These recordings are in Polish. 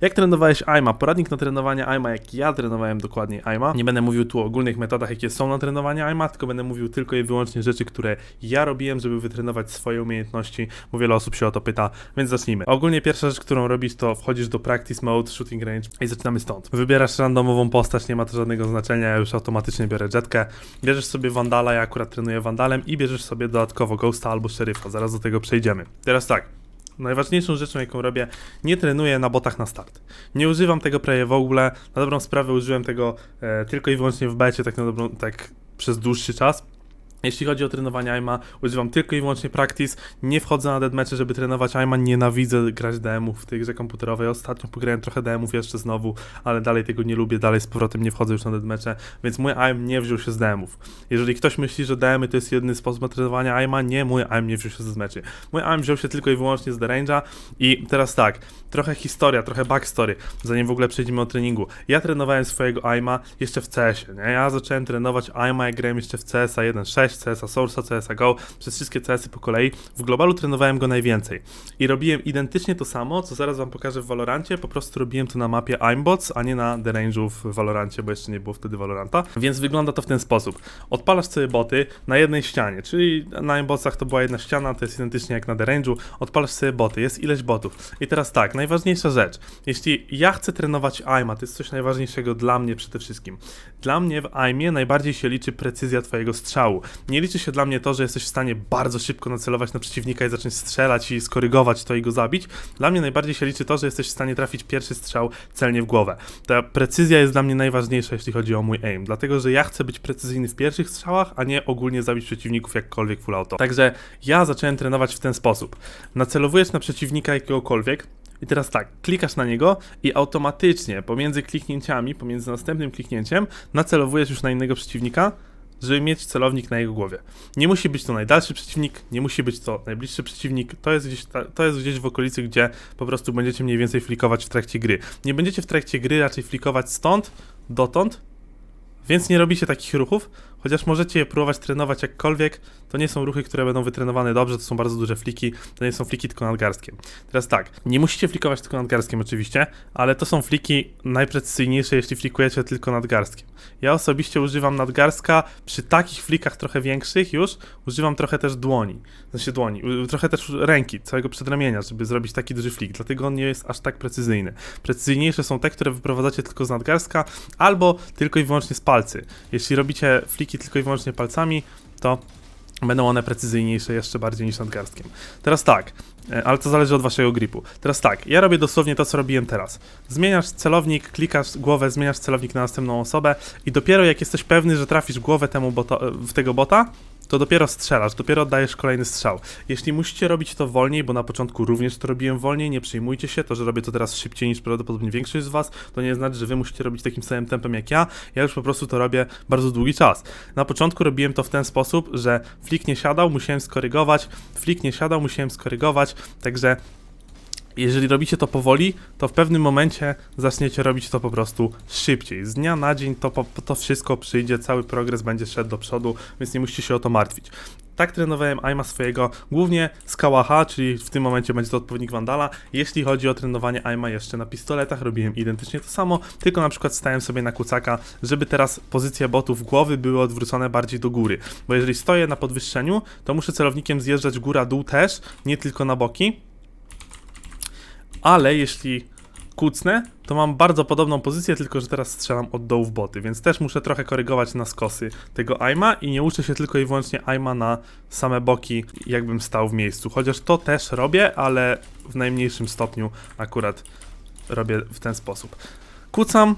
Jak trenowałeś AIMA? Poradnik na trenowanie AIMA, jak ja trenowałem dokładnie AIMA. Nie będę mówił tu o ogólnych metodach, jakie są na trenowanie AIMA, tylko będę mówił tylko i wyłącznie rzeczy, które ja robiłem, żeby wytrenować swoje umiejętności, bo wiele osób się o to pyta, więc zacznijmy. Ogólnie pierwsza rzecz, którą robisz, to wchodzisz do Practice Mode, Shooting Range i zaczynamy stąd. Wybierasz randomową postać, nie ma to żadnego znaczenia, ja już automatycznie biorę jetkę. Bierzesz sobie Vandala, ja akurat trenuję Vandalem i bierzesz sobie dodatkowo Ghosta albo Szeryfa, zaraz do tego przejdziemy. Teraz tak, Najważniejszą rzeczą, jaką robię, nie trenuję na botach na start. Nie używam tego prawie w ogóle. Na dobrą sprawę użyłem tego e, tylko i wyłącznie w becie, tak na dobrą, tak przez dłuższy czas. Jeśli chodzi o trenowanie AIMA, używam tylko i wyłącznie practice. Nie wchodzę na deadmatche, żeby trenować AIMA. Nienawidzę grać DM-ów w tej grze komputerowej. Ostatnio pograłem trochę DM-ów jeszcze znowu, ale dalej tego nie lubię. Dalej z powrotem nie wchodzę już na deadmatche, więc mój AIM nie wziął się z DM-ów. Jeżeli ktoś myśli, że DM-y to jest jedyny sposób na trenowanie AIMA, nie, mój AIM nie wziął się z deadmatchy. Mój AIM wziął się tylko i wyłącznie z The Range'a i teraz tak, trochę historia, trochę backstory, zanim w ogóle przejdziemy o treningu. Ja trenowałem swojego AIMA jeszcze w CS-ie, nie? Ja zacząłem trenować AIMA, jak grałem jeszcze w CSa 1.6, CSa Source'a, Go, przez wszystkie CS-y po kolei. W globalu trenowałem go najwięcej. I robiłem identycznie to samo, co zaraz wam pokażę w Valorancie, po prostu robiłem to na mapie Aimbots, a nie na The Range'u w Valorancie, bo jeszcze nie było wtedy Valoranta. Więc wygląda to w ten sposób. Odpalasz sobie boty na jednej ścianie, czyli na Aimbotsach to była jedna ściana, to jest identycznie jak na The Range'u. Odpalasz sobie boty, jest ileś botów. I teraz tak, najważniejsza rzecz. Jeśli ja chcę trenować AIMA, to jest coś najważniejszego dla mnie przede wszystkim. Dla mnie w AIMie najbardziej się liczy precyzja twojego strzału. Nie liczy się dla mnie to, że jesteś w stanie bardzo szybko nacelować na przeciwnika i zacząć strzelać i skorygować to i go zabić. Dla mnie najbardziej się liczy to, że jesteś w stanie trafić pierwszy strzał celnie w głowę. Ta precyzja jest dla mnie najważniejsza, jeśli chodzi o mój aim, dlatego że ja chcę być precyzyjny w pierwszych strzałach, a nie ogólnie zabić przeciwników jakkolwiek full auto. Także ja zacząłem trenować w ten sposób. Nacelowujesz na przeciwnika jakiegokolwiek, i teraz tak, klikasz na niego i automatycznie pomiędzy kliknięciami, pomiędzy następnym kliknięciem, nacelowujesz już na innego przeciwnika, żeby mieć celownik na jego głowie. Nie musi być to najdalszy przeciwnik, nie musi być to najbliższy przeciwnik, to jest gdzieś, to jest gdzieś w okolicy, gdzie po prostu będziecie mniej więcej flikować w trakcie gry. Nie będziecie w trakcie gry raczej flikować stąd, dotąd, więc nie robicie takich ruchów, chociaż możecie je próbować trenować jakkolwiek, to nie są ruchy, które będą wytrenowane dobrze, to są bardzo duże fliki, to nie są fliki tylko nadgarstkiem. Teraz tak, nie musicie flikować tylko nadgarstkiem oczywiście, ale to są fliki najprecyzyjniejsze, jeśli flikujecie tylko nadgarstkiem. Ja osobiście używam nadgarstka, przy takich flikach trochę większych już, używam trochę też dłoni, sensie dłoni, trochę też ręki, całego przedramienia, żeby zrobić taki duży flik, dlatego on nie jest aż tak precyzyjny. Precyzyjniejsze są te, które wyprowadzacie tylko z nadgarstka, albo tylko i wyłącznie z palcy. Jeśli robicie fliki tylko i wyłącznie palcami, to będą one precyzyjniejsze jeszcze bardziej niż nadgarstkiem. Teraz tak, e, ale to zależy od waszego gripu. Teraz tak, ja robię dosłownie to, co robiłem teraz. Zmieniasz celownik, klikasz głowę, zmieniasz celownik na następną osobę i dopiero jak jesteś pewny, że trafisz głowę temu bota, w tego bota, to dopiero strzelasz, dopiero oddajesz kolejny strzał. Jeśli musicie robić to wolniej, bo na początku również to robiłem wolniej, nie przejmujcie się, to, że robię to teraz szybciej niż prawdopodobnie większość z was, to nie znaczy, że wy musicie robić takim samym tempem jak ja. Ja już po prostu to robię bardzo długi czas. Na początku robiłem to w ten sposób, że flik nie siadał, musiałem skorygować, flik nie siadał, musiałem skorygować, także jeżeli robicie to powoli, to w pewnym momencie zaczniecie robić to po prostu szybciej. Z dnia na dzień to, to wszystko przyjdzie, cały progres będzie szedł do przodu, więc nie musicie się o to martwić. Tak trenowałem Aima swojego, głównie z Kałacha, czyli w tym momencie będzie to odpowiednik Vandala. Jeśli chodzi o trenowanie Aima jeszcze na pistoletach, robiłem identycznie to samo, tylko na przykład stałem sobie na kucaka, żeby teraz pozycje botów głowy były odwrócone bardziej do góry. Bo jeżeli stoję na podwyższeniu, to muszę celownikiem zjeżdżać góra-dół też, nie tylko na boki, ale jeśli kucnę, to mam bardzo podobną pozycję, tylko że teraz strzelam od dołu w boty, więc też muszę trochę korygować na skosy tego aima i nie uczę się tylko i wyłącznie aima na same boki, jakbym stał w miejscu. Chociaż to też robię, ale w najmniejszym stopniu akurat robię w ten sposób. Kucam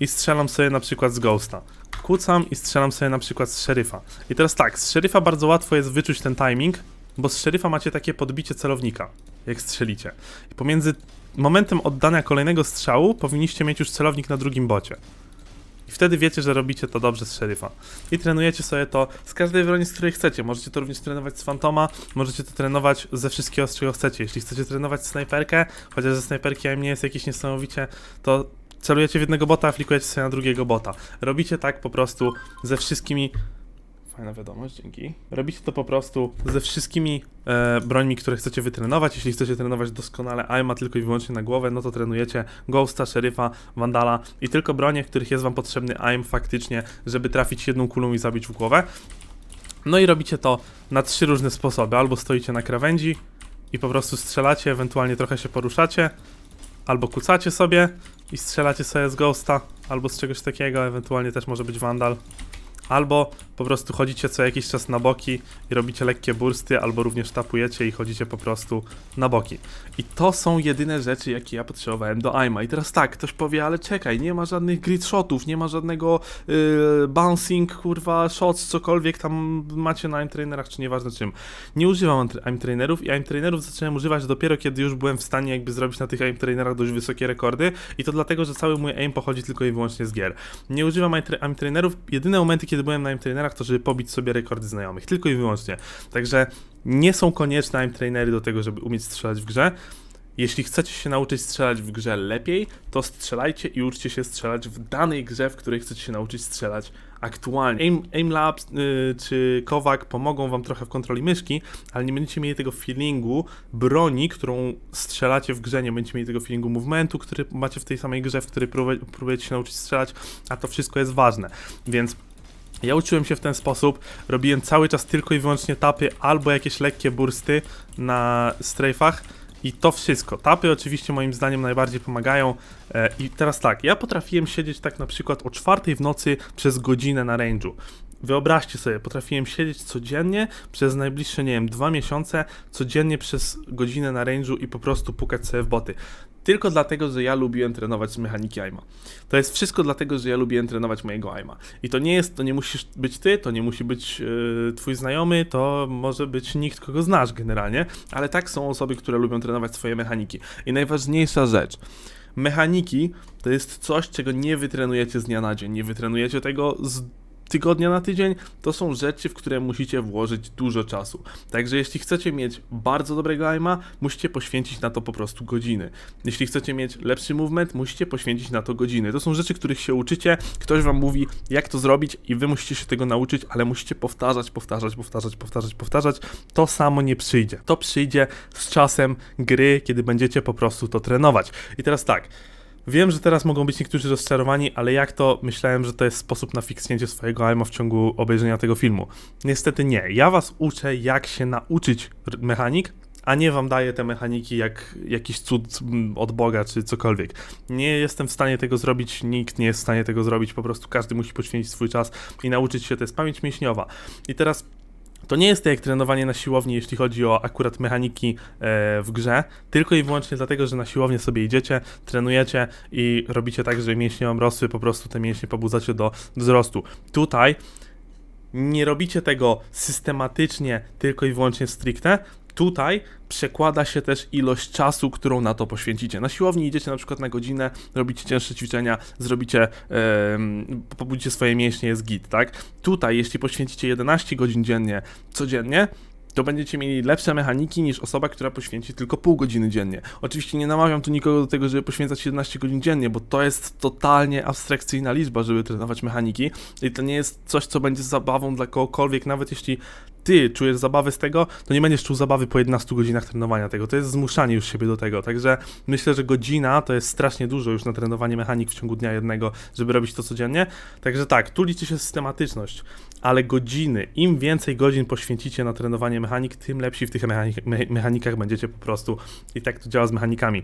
i strzelam sobie na przykład z Ghosta. Kucam i strzelam sobie na przykład z szeryfa. I teraz tak, z szeryfa bardzo łatwo jest wyczuć ten timing, bo z szeryfa macie takie podbicie celownika, jak strzelicie. I pomiędzy momentem oddania kolejnego strzału powinniście mieć już celownik na drugim bocie. I wtedy wiecie, że robicie to dobrze z szeryfa. I trenujecie sobie to z każdej broni, z której chcecie. Możecie to również trenować z Fantoma, możecie to trenować ze wszystkiego, z czego chcecie. Jeśli chcecie trenować snajperkę, chociaż ze snajperki aim nie jest jakieś niesamowicie, to celujecie w jednego bota, a flikujecie sobie na drugiego bota. Robicie tak po prostu ze wszystkimi Fajna wiadomość, dzięki. Robicie to po prostu ze wszystkimi e, brońmi, które chcecie wytrenować. Jeśli chcecie trenować doskonale AIMA tylko i wyłącznie na głowę, no to trenujecie Ghosta, Szeryfa, Vandala i tylko bronie, których jest wam potrzebny AIM faktycznie, żeby trafić jedną kulą i zabić w głowę. No i robicie to na trzy różne sposoby. Albo stoicie na krawędzi i po prostu strzelacie, ewentualnie trochę się poruszacie, albo kucacie sobie i strzelacie sobie z Ghosta, albo z czegoś takiego, ewentualnie też może być Vandal. Albo po prostu chodzicie co jakiś czas na boki i robicie lekkie bursty, albo również tapujecie i chodzicie po prostu na boki. I to są jedyne rzeczy, jakie ja potrzebowałem do aima. I teraz tak, ktoś powie, ale czekaj, nie ma żadnych grid shotów, nie ma żadnego yy, bouncing, kurwa, shots, cokolwiek tam macie na aim trainerach, czy nieważne czym. Nie używam aim trainerów i aim trainerów zacząłem używać dopiero kiedy już byłem w stanie jakby zrobić na tych aim trainerach dość wysokie rekordy i to dlatego, że cały mój aim pochodzi tylko i wyłącznie z gier. Nie używam aim tra- aim trainerów, jedyne momenty, kiedy byłem na aim trainerach, to żeby pobić sobie rekordy znajomych, tylko i wyłącznie. Także nie są konieczne aim trainery do tego, żeby umieć strzelać w grze. Jeśli chcecie się nauczyć strzelać w grze lepiej, to strzelajcie i uczcie się strzelać w danej grze, w której chcecie się nauczyć strzelać aktualnie. Aim, Aimlabs yy, czy Kowak pomogą wam trochę w kontroli myszki, ale nie będziecie mieli tego feelingu broni, którą strzelacie w grze, nie będziecie mieli tego feelingu movementu, który macie w tej samej grze, w której próbuje, próbujecie się nauczyć strzelać, a to wszystko jest ważne. Więc ja uczyłem się w ten sposób, robiłem cały czas tylko i wyłącznie tapy albo jakieś lekkie bursty na strafach i to wszystko. Tapy oczywiście moim zdaniem najbardziej pomagają e, i teraz tak, ja potrafiłem siedzieć tak na przykład o czwartej w nocy przez godzinę na range'u. Wyobraźcie sobie, potrafiłem siedzieć codziennie przez najbliższe, nie wiem, dwa miesiące, codziennie przez godzinę na range'u i po prostu pukać sobie w boty. Tylko dlatego, że ja lubiłem trenować z mechaniki aima. To jest wszystko dlatego, że ja lubiłem trenować mojego aima. I to nie jest, to nie musisz być ty, to nie musi być yy, twój znajomy, to może być nikt, kogo znasz generalnie, ale tak są osoby, które lubią trenować swoje mechaniki. I najważniejsza rzecz, mechaniki to jest coś, czego nie wytrenujecie z dnia na dzień, nie wytrenujecie tego z tygodnia na tydzień, to są rzeczy, w które musicie włożyć dużo czasu. Także jeśli chcecie mieć bardzo dobrego aima, musicie poświęcić na to po prostu godziny. Jeśli chcecie mieć lepszy movement, musicie poświęcić na to godziny. To są rzeczy, których się uczycie, ktoś wam mówi, jak to zrobić i wy musicie się tego nauczyć, ale musicie powtarzać, powtarzać, powtarzać, powtarzać, powtarzać. To samo nie przyjdzie. To przyjdzie z czasem gry, kiedy będziecie po prostu to trenować. I teraz tak, Wiem, że teraz mogą być niektórzy rozczarowani, ale jak to myślałem, że to jest sposób na fiksnięcie swojego aima w ciągu obejrzenia tego filmu. Niestety nie. Ja was uczę, jak się nauczyć mechanik, a nie wam daję te mechaniki jak jakiś cud od Boga czy cokolwiek. Nie jestem w stanie tego zrobić, nikt nie jest w stanie tego zrobić, po prostu każdy musi poświęcić swój czas i nauczyć się, to jest pamięć mięśniowa. I teraz to nie jest tak jak trenowanie na siłowni, jeśli chodzi o akurat mechaniki e, w grze, tylko i wyłącznie dlatego, że na siłownię sobie idziecie, trenujecie i robicie tak, że mięśnie wam rosły, po prostu te mięśnie pobudzacie do wzrostu. Tutaj nie robicie tego systematycznie, tylko i wyłącznie stricte. Tutaj przekłada się też ilość czasu, którą na to poświęcicie. Na siłowni idziecie na przykład na godzinę, robicie cięższe ćwiczenia, zrobicie, em, pobudzicie swoje mięśnie, jest git, tak? Tutaj, jeśli poświęcicie 11 godzin dziennie, codziennie, to będziecie mieli lepsze mechaniki niż osoba, która poświęci tylko pół godziny dziennie. Oczywiście nie namawiam tu nikogo do tego, żeby poświęcać 11 godzin dziennie, bo to jest totalnie abstrakcyjna liczba, żeby trenować mechaniki i to nie jest coś, co będzie zabawą dla kogokolwiek, nawet jeśli ty czujesz zabawę z tego, to nie będziesz czuł zabawy po 11 godzinach trenowania tego. To jest zmuszanie już siebie do tego. Także myślę, że godzina to jest strasznie dużo już na trenowanie mechanik w ciągu dnia jednego, żeby robić to codziennie. Także tak, tu liczy się systematyczność, ale godziny, im więcej godzin poświęcicie na trenowanie mechanik, tym lepsi w tych mechanik me mechanikach będziecie po prostu. I tak to działa z mechanikami.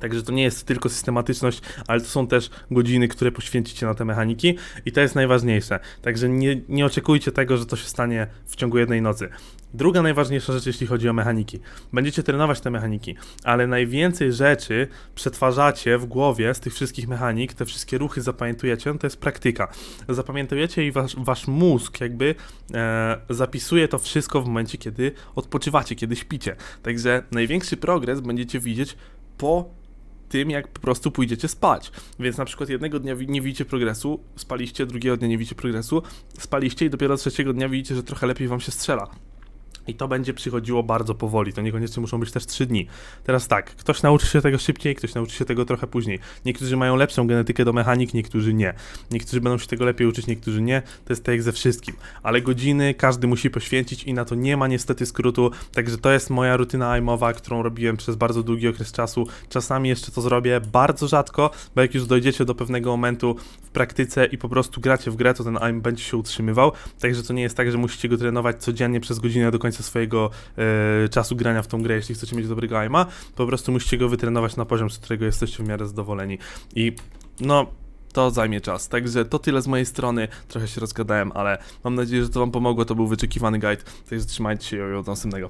Także to nie jest tylko systematyczność, ale to są też godziny, które poświęcicie na te mechaniki i to jest najważniejsze. Także nie, nie oczekujcie tego, że to się stanie w ciągu jednej nocy. Druga najważniejsza rzecz, jeśli chodzi o mechaniki. Będziecie trenować te mechaniki, ale najwięcej rzeczy przetwarzacie w głowie z tych wszystkich mechanik, te wszystkie ruchy zapamiętujecie, no to jest praktyka. Zapamiętujecie i wasz, wasz mózg jakby e, zapisuje to wszystko w momencie, kiedy odpoczywacie, kiedy śpicie. Także największy progres będziecie widzieć po tym, jak po prostu pójdziecie spać. Więc na przykład jednego dnia nie widzicie progresu, spaliście, drugiego dnia nie widzicie progresu, spaliście i dopiero trzeciego dnia widzicie, że trochę lepiej wam się strzela. I to będzie przychodziło bardzo powoli, to niekoniecznie muszą być też 3 dni. Teraz tak, ktoś nauczy się tego szybciej, ktoś nauczy się tego trochę później. Niektórzy mają lepszą genetykę do mechanik, niektórzy nie. Niektórzy będą się tego lepiej uczyć, niektórzy nie. To jest tak jak ze wszystkim. Ale godziny każdy musi poświęcić i na to nie ma niestety skrótu. Także to jest moja rutyna aimowa, którą robiłem przez bardzo długi okres czasu. Czasami jeszcze to zrobię bardzo rzadko, bo jak już dojdziecie do pewnego momentu w praktyce i po prostu gracie w grę, to ten aim będzie się utrzymywał. Także to nie jest tak, że musicie go trenować codziennie przez godzinę do końca swojego e, czasu grania w tą grę, jeśli chcecie mieć dobrego aima. Po prostu musicie go wytrenować na poziom, z którego jesteście w miarę zadowoleni. I no, to zajmie czas. Także to tyle z mojej strony. Trochę się rozgadałem, ale mam nadzieję, że to Wam pomogło. To był wyczekiwany guide. Także trzymajcie się i do następnego.